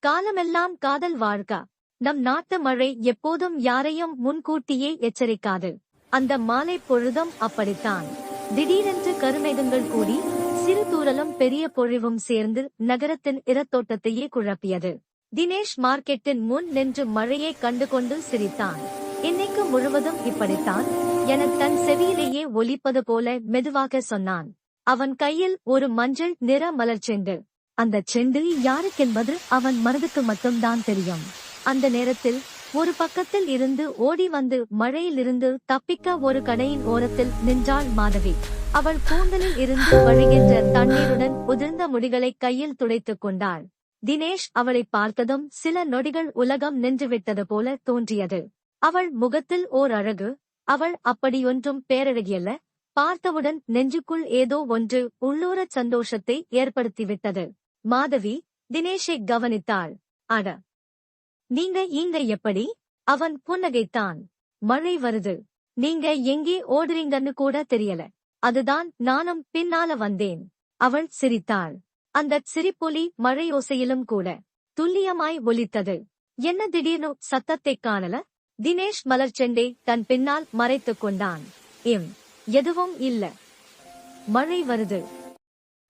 காலமெல்லாம் காதல் வாழ்க. நம் நாட்டு மழை எப்போதும் யாரையும் முன்கூட்டியே எச்சரிக்காது. அந்த மாலை பொழுதும் அப்படித்தான். திடீரென்று கருமேகங்கள் கூடி சிறு தூரலும் பெரிய பொழிவும் சேர்ந்து நகரத்தின் இரத்தோட்டத்தையே குழப்பியது. தினேஷ் மார்க்கெட்டின் முன் நின்று மழையை கண்டுகொண்டு சிரித்தான். இன்னைக்கு முழுவதும் இப்படித்தான். என தன் செவியிலேயே ஒலிப்பது போல மெதுவாக சொன்னான். அவன் கையில் ஒரு மஞ்சள் நிற மலர் செண்டு அந்த செண்டு யாருக்கென்பது அவன் மனதுக்கு மட்டும்தான் தெரியும். அந்த நேரத்தில் ஒரு பக்கத்தில் இருந்து ஓடி வந்து மழையிலிருந்து தப்பிக்க ஒரு கடையின் ஓரத்தில் நின்றாள் மாதவி. அவள் கூந்தலில் இருந்து வழிகின்ற தண்ணீருடன் உதிர்ந்த முடிகளை கையில் துடைத்துக் கொண்டாள். தினேஷ் அவளை பார்த்ததும் சில நொடிகள் உலகம் நின்றுவிட்டது போல தோன்றியது. அவள் முகத்தில் ஓர் அழகு. அவள் அப்படியொன்றும் பேரழகியல்ல. பார்த்தவுடன் நெஞ்சுக்குள் ஏதோ ஒன்று உள்ளூரச் சந்தோஷத்தை ஏற்படுத்திவிட்டது. மாதவி தினேஷை கவனித்தாள். அட நீங்க இங்க எப்படி? அவன் புன்னகைத்தான். மழை வருது. நீங்க எங்கே ஓடுறீங்கன்னு கூட தெரியல. அதுதான் நானும் பின்னால வந்தேன். அவள் சிரித்தாள். அந்தச் சிரிப்பொலி மழையோசையிலும் கூட துல்லியமாய் ஒலித்தது. என்ன திடீர்னு சத்தத்தைக் காணல? தினேஷ் மலர்ச்செண்டை தன் பின்னால் மறைத்துக் கொண்டான். இம் எதுவும் இல்ல. மழை வருது.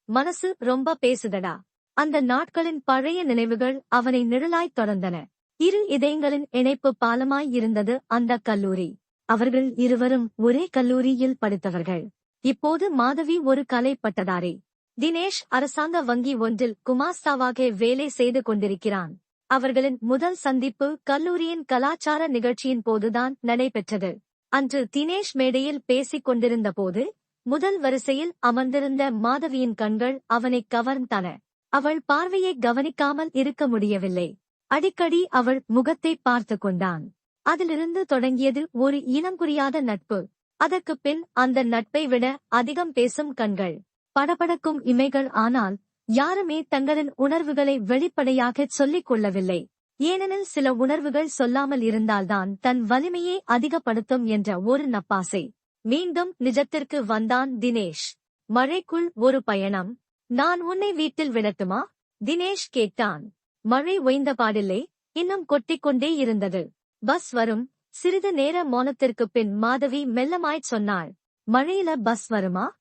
மனசு ரொம்ப பேசுதடா. அந்த நாட்களின் பழைய நினைவுகள் அவனை நிழலாய் தொடர்ந்தன. இரு இதயங்களின் இணைப்பு பாலமாய் இருந்தது அந்த கல்லூரி. அவர்கள் இருவரும் ஒரே கல்லூரியில் படித்தவர்கள். இப்போது மாதவி ஒரு கலை பட்டதாரி. தினேஷ் அரசாங்க வங்கி ஒன்றில் குமாஸ்தாவாக வேலை செய்து கொண்டிருக்கிறான். அவர்களின் முதல் சந்திப்பு கல்லூரியின் கலாச்சார நிகழ்ச்சியின் போதுதான் நடைபெற்றது. அன்று தினேஷ் மேடையில் பேசிக் கொண்டிருந்த போது முதல் வரிசையில் அமர்ந்திருந்த மாதவியின் கண்கள் அவனை கவர்ந்தன. அவள் பார்வையை கவனிக்காமல் இருக்க முடியவில்லை. அடிக்கடி அவள் முகத்தை பார்த்து கொண்டான். அதிலிருந்து தொடங்கியது ஒரு இனம் புரியாத நட்பு. அதற்கு பின் அந்த நட்பை விட அதிகம் பேசும் கண்கள். படபடக்கும் இமைகள் ஆனால் யாருமே தங்களின் உணர்வுகளை வெளிப்படையாக சொல்லிக் கொள்ளவில்லை. ஏனெனில் சில உணர்வுகள் சொல்லாமல் இருந்தால்தான் தன் வலிமையை அதிகப்படுத்தும் என்ற ஒரு நப்பாசை. மீண்டும் நிஜத்திற்கு வந்தான் தினேஷ். மழைக்குள் ஒரு பயணம். நான் உன்னை வீட்டில் விடட்டுமா தினேஷ் கேட்டான். மழை ஒய்ந்த பாடில்லை இன்னும் கொட்டிக்கொண்டே இருந்தது. பஸ் வரும். சிறிது நேர மௌனத்திற்கு பின் மாதவி மெல்லமாய்ச் சொன்னாள். மழையில பஸ் வருமா?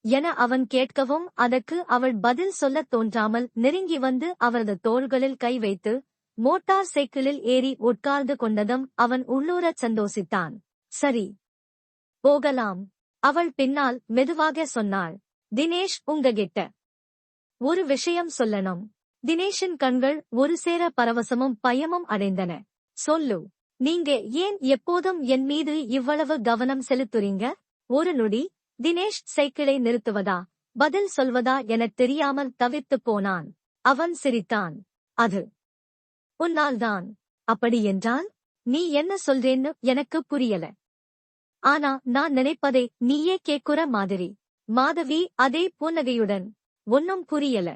என அவன் கேட்கவும் அதற்கு அவள் பதில் சொல்லத் தோன்றாமல் நெருங்கி வந்து அவரது தோள்களில் கை வைத்து மோட்டார் சைக்கிளில் ஏறி உட்கார்ந்து கொண்டதும் அவன் உள்ளூரச் சந்தோஷித்தான். சரி. போகலாம். அவள் பின்னால் மெதுவாக சொன்னாள். தினேஷ் உங்ககிட்ட ஒரு விஷயம் சொல்லணும். தினேஷின் கண்கள் ஒரு சேர பரவசமும் பயமும் அடைந்தன. சொல்லு நீங்க ஏன் எப்போதும் என் மீது இவ்வளவு கவனம் செலுத்துறீங்க? ஒரு நொடி தினேஷ் சைக்கிளை நிறுத்துவதா? பதில் சொல்வதா எனத் தெரியாமல் தவித்துப் போனான். அவன் சிரித்தான். அது உன்னால்தான் அப்படியென்றால் நீ என்ன சொல்றேன்னு எனக்கு புரியல. ஆனா நான் நினைப்பதை நீயே கேக்குற மாதிரி. மாதவி அதே புன்னகையுடன் ஒன்னும் புரியல.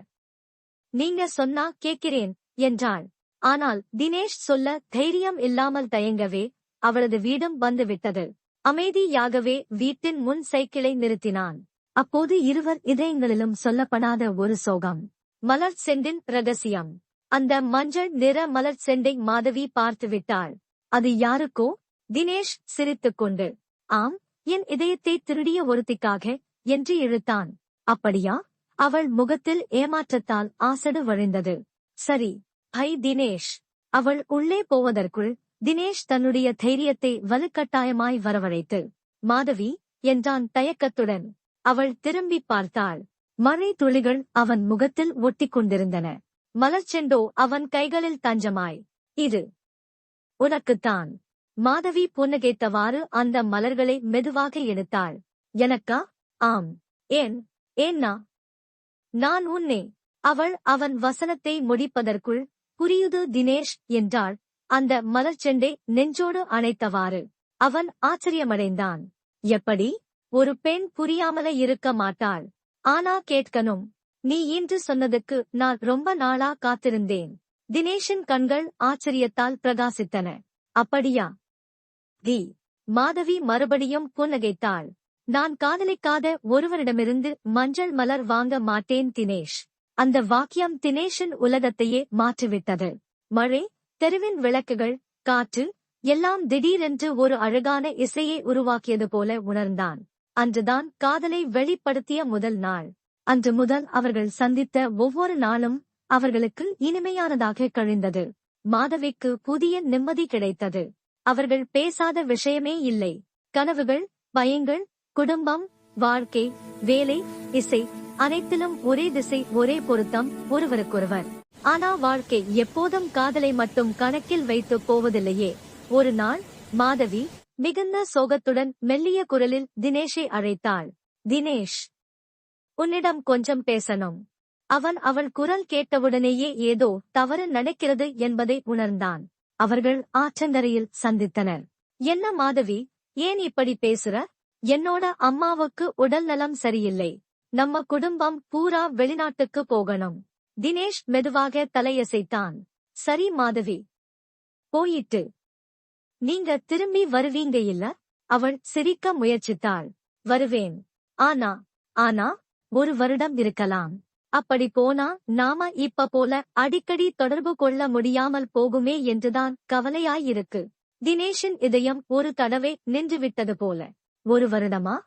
நீங்க சொன்னா கேக்கிறேன் என்றாள். ஆனால் தினேஷ் சொல்ல தைரியம் இல்லாமல் தயங்கவே அவளது வீடும் வந்துவிட்டது. அமைதியாகவே வீட்டின் முன் சைக்கிளை நிறுத்தினான். அப்போது இருவர் இதயங்களிலும் சொல்லப்படாத ஒரு சோகம். மலர் செண்டின் ரகசியம். அந்த மஞ்சள் நிற மலர் செண்டை மாதவி பார்த்து விட்டாள். அது யாருக்கோ? தினேஷ் சிரித்துக்கொண்டு. ஆம் என் இதயத்தை திருடிய ஒருத்திக்காக என்று இழுத்தான் அப்படியா? அவள் முகத்தில் ஏமாற்றத்தால் ஆசடு வழிந்தது. சரி ஹை தினேஷ். அவள் உள்ளே போவதற்குள் தினேஷ் தன்னுடைய தைரியத்தை வலுக்கட்டாயமாய் வரவழைத்து மாதவி என்றான் தயக்கத்துடன். அவள் திரும்பி பார்த்தாள். மழை துளிகள் அவன் முகத்தில் ஒட்டிக் கொண்டிருந்தன. மலர்ச்செண்டோ அவன் கைகளில் தஞ்சமாய். இது உனக்குத்தான். மாதவி புன்னகைத்தவாறு அந்த மலர்களை மெதுவாக எடுத்தாள். எனக்கா? ஆம். ஏன்? ஏன்னா நான் உன்னே அவள் அவன் வசனத்தை முடிப்பதற்குள் புரியுது தினேஷ் என்றாள். அந்த மலர்ச்செண்டை நெஞ்சோடு அணைத்தவாறு அவன் ஆச்சரியமடைந்தான். எப்படி? ஒரு பெண் புரியாமலே இருக்க மாட்டாள். ஆனா கேட்கணும். நீ இன்று சொன்னதுக்கு நான் ரொம்ப நாளா காத்திருந்தேன். தினேஷின் கண்கள் ஆச்சரியத்தால் பிரகாசித்தன. அப்படியா? தி. மாதவி மறுபடியும் புன்னகைத்தாள். நான் காதலிக்காத ஒருவரிடமிருந்து மஞ்சள் மலர் வாங்க மாட்டேன் தினேஷ். அந்த வாக்கியம் தினேஷின் உலகத்தையே மாற்றிவிட்டது. மழை தெருவின் விளக்குகள் காற்று எல்லாம் திடீரென்று ஒரு அழகான இசையை உருவாக்கியது போல உணர்ந்தான். அன்றுதான் காதலை வெளிப்படுத்திய முதல் நாள். அன்று முதல் அவர்கள் சந்தித்த ஒவ்வொரு நாளும் அவர்களுக்கு இனிமையானதாக கழிந்தது. மாதவிக்கு புதிய நிம்மதி கிடைத்தது. அவர்கள் பேசாத விஷயமே இல்லை. கனவுகள் பயங்கள் குடும்பம் வாழ்க்கை வேலை இசை அனைத்திலும் ஒரே திசை ஒரே பொருத்தம் ஒருவருக்கொருவர். ஆனா வாழ்க்கை எப்போதும் காதலை மட்டும் கணக்கில் வைத்து போவதில்லையே. ஒரு நாள் மாதவி மிகுந்த சோகத்துடன் மெல்லிய குரலில் தினேஷை அழைத்தாள். தினேஷ் உன்னிடம் கொஞ்சம் பேசணும். அவன் அவள் குரல் கேட்டவுடனேயே ஏதோ தவறு நடக்கிறது என்பதை உணர்ந்தான். அவர்கள் ஆற்றங்கரையில் சந்தித்தனர். என்ன மாதவி ஏன் இப்படி பேசுற? என்னோட அம்மாவுக்கு உடல் நலம் சரியில்லை. நம்ம குடும்பம் பூரா வெளிநாட்டுக்கு போகணும். தினேஷ் மெதுவாக தலையசைத்தான். சரி மாதவி. போயிட்டு. நீங்க திரும்பி வருவீங்க இல்ல? அவள் சிரிக்க முயற்சித்தாள். வருவேன். ஆனா ஆனா ஒரு வருடம் இருக்கலாம். அப்படி போனா நாம இப்ப போல அடிக்கடி தொடர்பு கொள்ள முடியாமல் போகுமே என்றுதான் கவலையாயிருக்கு தினேஷின் இதயம் ஒரு தடவை நின்றுவிட்டது போல. ஒரு வருடமா?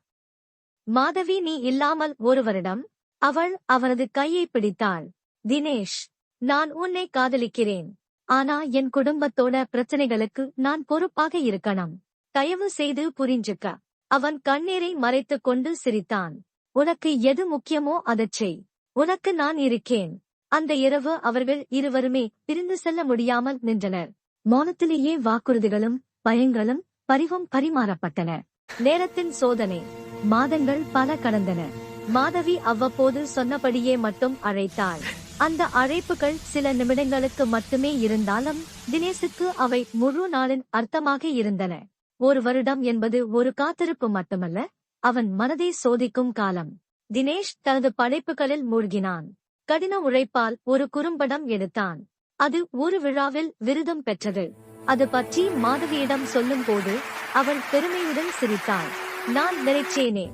மாதவி நீ இல்லாமல் ஒரு வருடம். அவள் அவனது கையை பிடித்தாள். தினேஷ் நான் உன்னை காதலிக்கிறேன். ஆனா என் குடும்பத்தோட பிரச்சனைகளுக்கு நான் பொறுப்பாக இருக்கணும். தயவு செய்து புரிஞ்சுக்க. அவன் கண்ணீரை மறைத்துக் கொண்டு சிரித்தான். உனக்கு எது முக்கியமோ அதைச் செய். உனக்கு நான் இருக்கேன். அந்த இரவு அவர்கள் இருவருமே பிரிந்து செல்ல முடியாமல் நின்றனர். மௌனத்திலேயே வாக்குறுதிகளும் பயங்களும் பரிவும் பரிமாறப்பட்டன. நேரத்தின் சோதனை. மாதங்கள் பல கடந்தன. மாதவி அவ்வப்போது சொன்னபடியே மட்டும் அழைத்தாள். அந்த அழைப்புகள் சில நிமிடங்களுக்கு மட்டுமே இருந்தாலும் தினேசுக்கு அவை முழு நாளின் அர்த்தமாக இருந்தன. ஒரு வருடம் என்பது ஒரு காத்திருப்பு மட்டுமல்ல அவன் மனதை சோதிக்கும் காலம். தினேஷ் தனது படைப்புகளில் மூழ்கினான். கடின உழைப்பால் ஒரு குறும்படம் எடுத்தான். அது ஒரு விழாவில் விருதும் பெற்றது. அது பற்றி மாதவியிடம் சொல்லும் போது அவள் பெருமையுடன் சிரித்தாள் நான் நினைச்சேனே.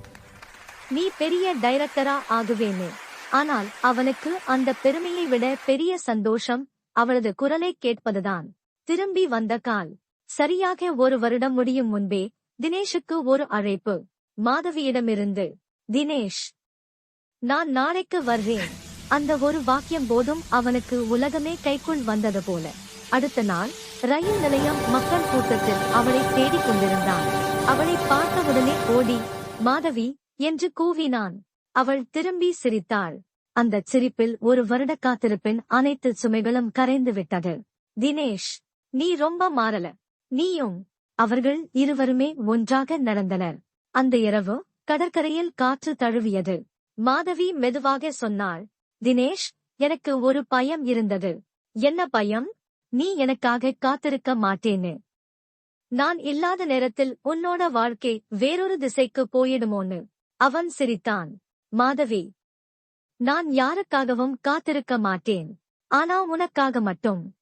நீ பெரிய டைரக்டரா ஆகுவேனே. ஆனால் அவனுக்கு அந்த பெருமையை விட பெரிய சந்தோஷம் அவளது குரலை கேட்பதுதான். திரும்பி வந்த கால். சரியாக ஒரு வருடம் முடியும் முன்பே தினேஷுக்கு ஒரு அழைப்பு. மாதவியிடமிருந்து. தினேஷ் நான் நாளைக்கு வர்றேன். அந்த ஒரு வாக்கியம் போதும் அவனுக்கு உலகமே கைக்குள் வந்தது போல. அடுத்த நாள் ரயில் நிலையம் மக்கள் கூட்டத்தில் அவளை தேடிக் கொண்டிருந்தான். அவளை பார்த்தவுடனே ஓடி மாதவி என்று கூவினான். அவள் திரும்பி சிரித்தாள். அந்த சிரிப்பில் ஒரு வருட காத்திருப்பின் அனைத்து சுமைகளும் கரைந்து விட்டது. தினேஷ் நீ ரொம்ப மாறல. நீயும். அவர்கள் இருவருமே ஒன்றாக நடந்தனர். அந்த இரவு கடற்கரையில் காற்று தழுவியது. மாதவி மெதுவாக சொன்னாள் தினேஷ் எனக்கு ஒரு பயம் இருந்தது. என்ன பயம்? நீ எனக்காக காத்திருக்க மாட்டேன்னு. நான் இல்லாத நேரத்தில் உன்னோட வாழ்க்கை வேறொரு திசைக்கு போயிடுமோன்னு. அவன் சிரித்தான். மாதவி நான் யாருக்காகவும் காத்திருக்க மாட்டேன். ஆனா உனக்காக மட்டும்.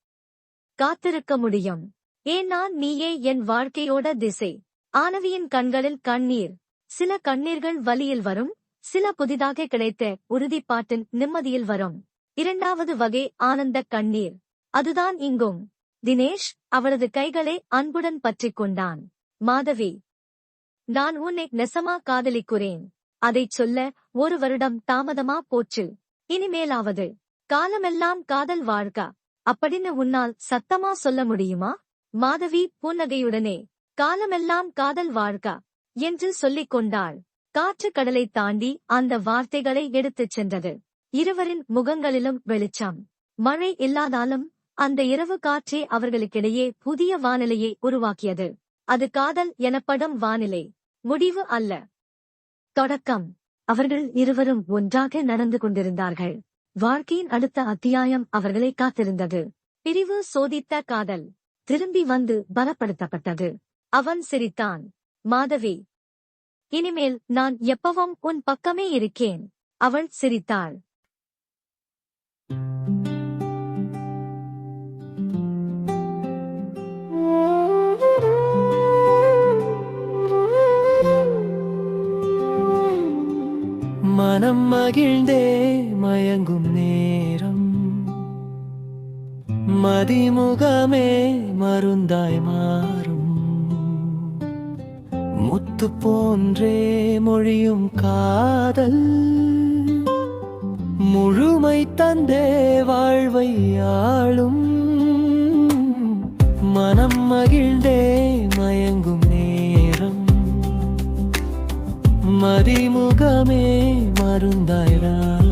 காத்திருக்க முடியும். ஏன்னா நீயே என் வாழ்க்கையோட திசை. ஆனவியின் கண்களில் கண்ணீர். சில கண்ணீர்கள் வலியில் வரும். சில புதிதாக கிடைத்த உறுதிப்பாட்டின் நிம்மதியில் வரும். இரண்டாவது வகை ஆனந்த கண்ணீர். அதுதான் இங்கும். தினேஷ் அவளது கைகளை அன்புடன் பற்றிக் கொண்டான். மாதவி நான் உன்னை நெசமா காதலிக்கிறேன். அதைச் சொல்ல ஒரு வருடம் தாமதமா போச்சு. இனிமேலாவது காலமெல்லாம் காதல் வாழ்க. அப்படின்னு உன்னால் சத்தமா சொல்ல முடியுமா? மாதவி புன்னகையுடனே காலமெல்லாம் காதல் வாழ்க என்று சொல்லிக் கொண்டாள். காற்று கடலை தாண்டி அந்த வார்த்தைகளை எடுத்துச் சென்றது. இருவரின் முகங்களிலும் வெளிச்சம். மழை இல்லாதாலும் அந்த இரவு காற்றே அவர்களுக்கிடையே புதிய வானிலையை உருவாக்கியது. அது காதல் எனப்படும் வானிலை. முடிவு அல்ல. தொடக்கம். அவர்கள் இருவரும் ஒன்றாக நடந்து கொண்டிருந்தார்கள். வாழ்க்கையின் அடுத்த அத்தியாயம் அவர்களை காத்திருந்தது. பிரிவு சோதித்த காதல். திரும்பி வந்து பலப்படுத்தப்பட்டது. அவன் சிரித்தான். மாதவி. இனிமேல் நான் எப்பவும் உன் பக்கமே இருக்கேன். அவள் சிரித்தாள். மனம் மகிழ்ந்தே மயங்கும் நேரம். மதிமுகமே மருந்தாய் மாறும். முத்து போன்றே மொழியும் காதல். முழுமை தந்தே வாழ்வை ஆளும். மனம் மகிழ்ந்தே மயங்கும் நேரம். மதிமுகமே மருந்தாய்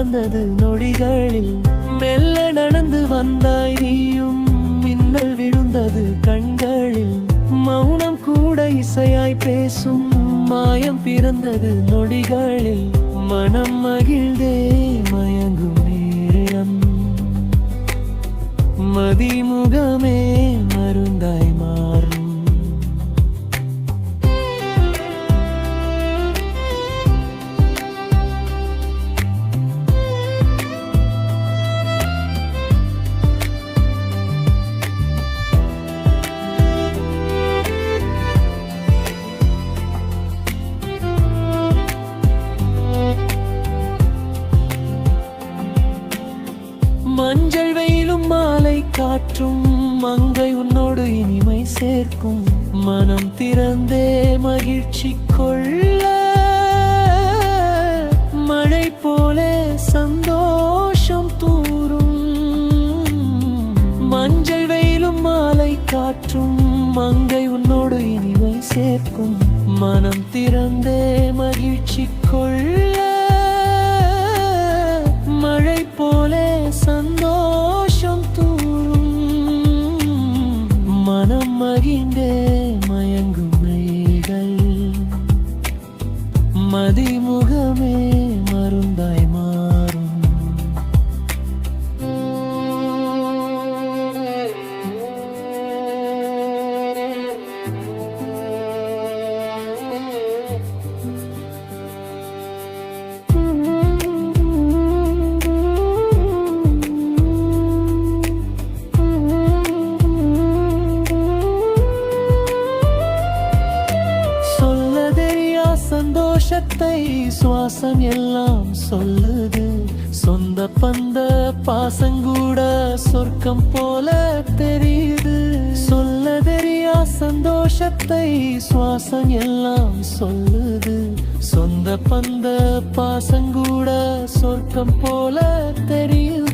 மாயம் பிறந்தது நொடிகளில் மெல்ல நடந்து வந்தாய் நீயும். மின்னல் விழுந்தது கண்களில் மௌனம் கூட இசையாய் பேசும். மாயம் பிறந்தது நொடிகளில் மனம் மகிழ்ந்தே மயங்கும் நேரம். மதிமுகமே மருந்தாய் மாறும். காற்றும் மங்கை உன்னோடு இனிமை சேர்க்கும். மனம் திறந்தே மகிழ்ச்சி சுவாசம் எல்லாம் சொல்லுது. சொந்த பந்த பாசங்கூட சொர்க்கம் போல தெரியுது. சொல்ல தெரியா சந்தோஷத்தை சுவாசம் எல்லாம் சொல்லுது. சொந்த பந்த பாசங்கூட சொர்க்கம் போல தெரியுது.